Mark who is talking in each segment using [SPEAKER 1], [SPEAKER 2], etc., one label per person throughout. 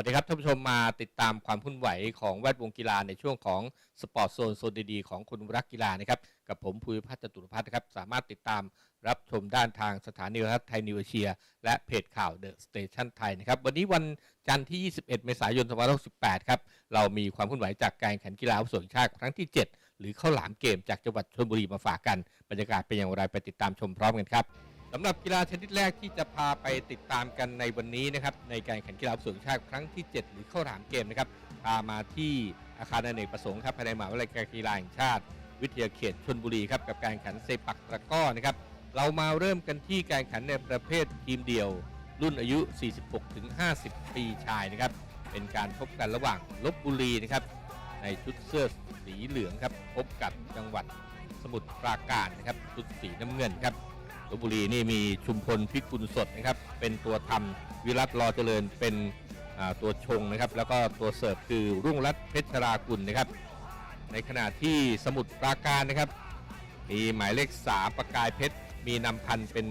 [SPEAKER 1] วัสดีครับท่านผู้ชมมาติดตามความเคลื่นไหวของแวดวงกีฬาในช่วงของสปอร์ตโซนโซนดีๆของคนรักกีฬานะครับ กับผมภูมิพัฒน์จตุรพัฒน์นะครับ สามารถติดตามรับชมด้านทางสถานีโทรทัศน์ไทยนิวเอเชีย และเพจข่าวเดอะสเตชันไทยนะครับ วันนี้วันจันทร์ที่ 21 เมษายน 2568 ครับ เรามีความเคลื่นไหวจากการแข่งกีฬาอาวุโสแห่งชาติครั้งที่ 7 หรือเข้าหลามเกมจากจังหวัดชลบุรีมาฝากกันบรรยากาศเป็นอย่างไรไปติดตามชมพร้อมกันครับ สำหรับกีฬาชนิดแรกที่จะพาไปติดตามกันในวันนี้นะครับในการแข่งกีฬาส่วนชาติครั้งที่ 7 หรือเข้าถามเกมนะครับพามาที่อาคารอเนกประสงค์ครับภายในมหาวิทยาลัยกีฬาแห่งชาติ วิทยาเขตชนบุรีครับกับการแข่งขันเซปักตะก้อนะครับเรามาเริ่มกันที่การแข่งขันในประเภททีมเดียว รุ่นอายุ 46-50 ปีชายนะครับเป็นการพบกันระหว่างลบบุรีนะครับในชุดเสื้อสีเหลืองครับพบกับจังหวัดสมุทรปราการนะครับชุดสีน้ำเงินครับ ลบบุรีนี่มีชุมพลพิกุลสดนะครับ เป็นตัวทำวิรัตรอเจริญเป็นตัวชงนะครับ แล้วก็ตัวเสิร์ฟคือรุ่งรัตน์เพชรรากุลนะครับ ในขณะที่สมุทรปราการนะครับมีหมายเลข3ประกายเพชรมีนำพันเป็น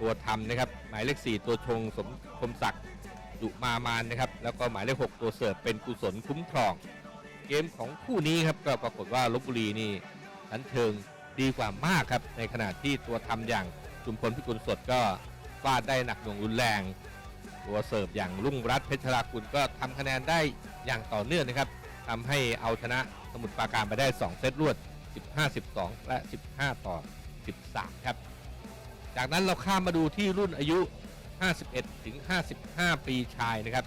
[SPEAKER 1] ตัวทำนะครับ หมายเลข 4 ตัวชงสมคมศักดิ์ดุมามานนะครับ แล้วก็หมายเลข 6 ตัวเสิร์ฟเป็นกุศลคุ้มครอง เกมของคู่นี้ครับก็ปรากฏว่าลบบุรีนี่ชั้นเชิง ดีกว่ามากครับ ในขณะที่ตัวทำอย่างชุมพลพิกุลสดก็ฟาดได้หนักหน่วงรุนแรง ตัวเสิร์ฟอย่างรุ่งรัตเพชรรากุลก็ทำคะแนนได้อย่างต่อเนื่องนะครับทำให้เอาชนะสมุทรปราการไปได้ 2 เซตรวด 15-12 และ 15 ต่อ 13 ครับ จากนั้นเราข้ามมาดูที่รุ่นอายุ 51 ถึง 55 ปีชายนะครับ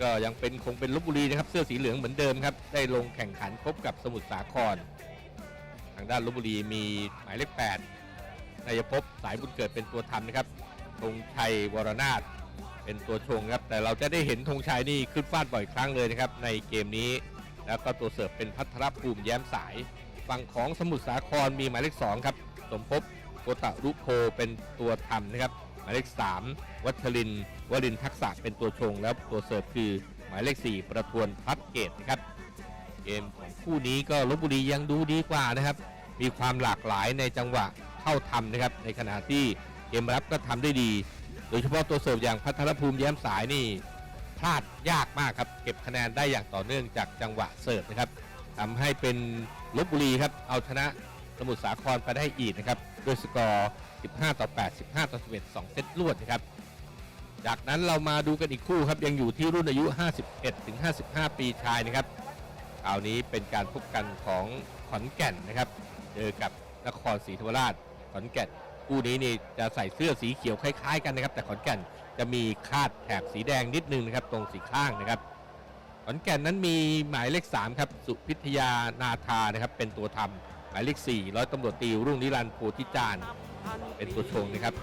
[SPEAKER 1] ก็ยังเป็นคงเป็นลบบุรีนะครับ เสื้อสีเหลืองเหมือนเดิมครับ ได้ลงแข่งขันพบกับสมุทรสาคร ทางด้านลบบุรีมีหมายเลข8นายภพสายบุญเกิดเป็นตัวทำนะครับธงชัยวรนาถเป็นตัวชงครับ แต่เราจะได้เห็นธงชัยนี่ขึ้นฟาดบ่อยครั้งเลยนะครับ ในเกมนี้ แล้วก็ตัวเสิร์ฟเป็นพัทรภูมิแย้มสาย ฝั่งของสมุทรสาครมีหมายเลข2ครับสมภพโกตะรุโพเป็นตัวทำนะครับ หมายเลข 3 วัชรินวรินทักษะเป็นตัวชง แล้วตัวเสิร์ฟคือหมายเลข 4 ประทวนพัดเกตนะครับ เกมของคู่นี้ก็ลบบุรียังดูดีกว่านะครับ มีความหลากหลายในจังหวะเข้าทำนะครับ ในขณะที่เกมรับก็ทำได้ดี โดยเฉพาะตัวเสิร์ฟอย่างพัทรภูมิแย้มสายนี่พลาดยากมากครับ เก็บคะแนนได้อย่างต่อเนื่องจากจังหวะเสิร์ฟนะครับทำให้เป็นลบบุรีครับเอาชนะสมุทรสาครไปได้อีกนะครับด้วยสกอร์ 15 ต่อ 8 15 ต่อ 11 2 เซตรวดนะครับ จากนั้นเรามาดูกันอีกคู่ครับยังอยู่ที่รุ่นอายุ 51 ถึง 55 ปีชายนะครับ ราวนี้เป็นการพบกันของขอนแก่นนะครับเจอกับนครศรีธรรมราชขอนแก่นคู่นี้นี่จะใส่เสื้อสีเขียวคล้าย ๆ กันนะครับ แต่ขอนแก่นจะมีคาดแถบสีแดงนิดนึงนะครับ ตรงสีข้างนะครับขอนแก่นนั้นมีหมายเลข3ครับสุพิทยานาธานะครับ เป็นตัวทำหมายเลข4ร้อยตำรวจตีรุ่งนิรันดร์โพธิจารย์เป็นตัวชงนะครับ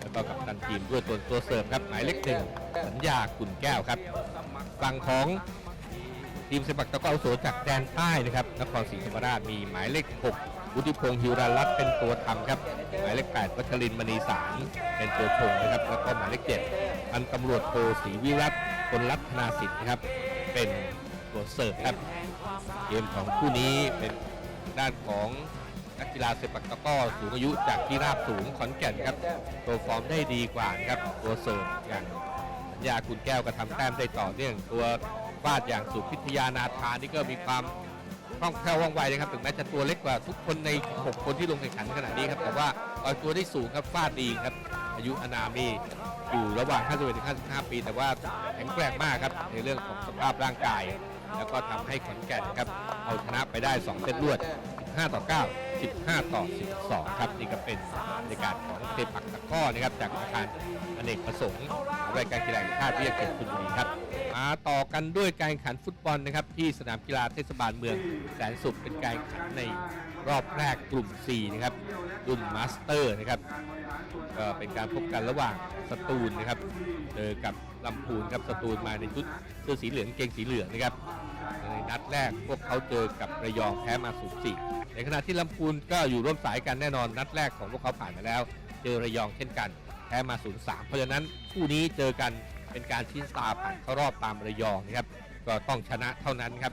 [SPEAKER 1] แล้วก็กับตันทีมด้วยตัวตัวเสริมครับหมายเลขหนึ่งสัญญาขุนแก้วครับฝั่งของ ทีมเซปักตะกร้ออาโสจากแดนใต้นะครับนครศรีธรรมราชมีหมายเลข 6 วุฒิพงศ์ฮิวรารัตน์เป็นตัวทำครับ หมายเลข 8 วัชรินมณีสารเป็นตัวชงนะครับ แล้วก็หมายเลข7พันตำรวจโทศรีวิรัตคนรัตนาสิทธิ์นะครับ เป็นตัวเสิร์ฟครับ เกมของคู่นี้เป็นด้านของนักกีฬาเซปักตะก้อสูงอายุจากที่ราบสูงขอนแก่นครับ ตัวฟอร์มได้ดีกว่านะครับ ตัวเสิร์ฟอย่างสัญญาคุณแก้วก็ทำแต้มได้ต่อเนื่องตัว ฟาดอย่างสุพิทยานาธานี่ก็มีความคล่องแคล่วว่องไวนะครับถึงแม้จะตัวเล็กกว่าทุกคนใน 6 คนที่ลงแข่งขันขณะนี้ครับแต่ว่าลอยตัวได้สูงครับฟาดดีครับ อายุอนามนี่อยู่ระหว่าง 51ถึง55 ปี แต่ว่าแข็งแกร่งมากครับในเรื่องของสภาพร่างกาย แล้วก็ทำให้ขอนแก่นครับเอาชนะไปได้ 2เซตรวด15ต่อ 9 15 ต่อ 12 ครับ นี่ก็เป็นบรรยากาศของเซปักตะก้อนะครับจากอาคารอเนกประสงค์รายการกีฬาแห่งชาติวิทยาเขตชลบุรีครับ ต่อกันด้วยการแข่งขันฟุตบอลนะครับ ที่สนามกีฬาเทศบาลเมืองแสนสุขเป็นการแข่งขันในรอบแรกกลุ่ม 4 นะครับรุ่นมาสเตอร์นะครับก็เป็นการพบกันระหว่างสตูลนะครับเจอกับลำพูนครับสตูลมาในชุดเสื้อสีเหลืองเกงสีเหลืองนะครับในนัดแรกพวกเขาเจอกับระยองแพ้มา0-4ในขณะที่ลำพูนก็อยู่ร่วมสายกันแน่นอนนัดแรกของพวกเขาผ่านมาแล้ว เจอระยองเช่นกันแพ้มา0-3เพราะฉะนั้นคู่นี้เจอกัน เป็นการชี้ตาผ่านเข้ารอบตามระยองนะครับ ก็ต้องชนะเท่านั้นครับ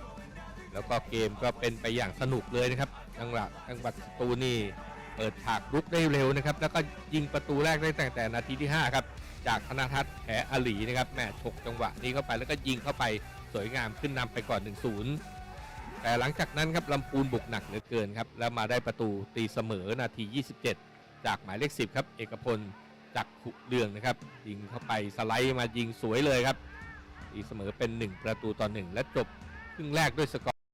[SPEAKER 1] แล้วก็เกมก็เป็นไปอย่างสนุกเลยนะครับจังหวะจังหวัดสตูนี่เปิดฉากรุกได้เร็วนะครับ แล้วก็ยิงประตูแรกได้ตั้งแต่นาทีที่ 5 ครับ จากธนทัศน์แผลอหลีนะครับแม่ฉกจังหวะนี้เข้าไปแล้วก็ยิงเข้าไปสวยงามขึ้นนำไปก่อน 1-0 แต่หลังจากนั้นครับลำพูนบุกหนักเหลือเกินครับ แล้วมาได้ประตูตีเสมอนาที 27 จากหมายเลข 10 ครับ เอกพล จักขุเรืองนะครับ ยิงเข้าไปสไลด์มายิงสวยเลยครับ อีเสมอเป็น 1 ประตูต่อ 1 และจบครึ่งแรกด้วยสกอร์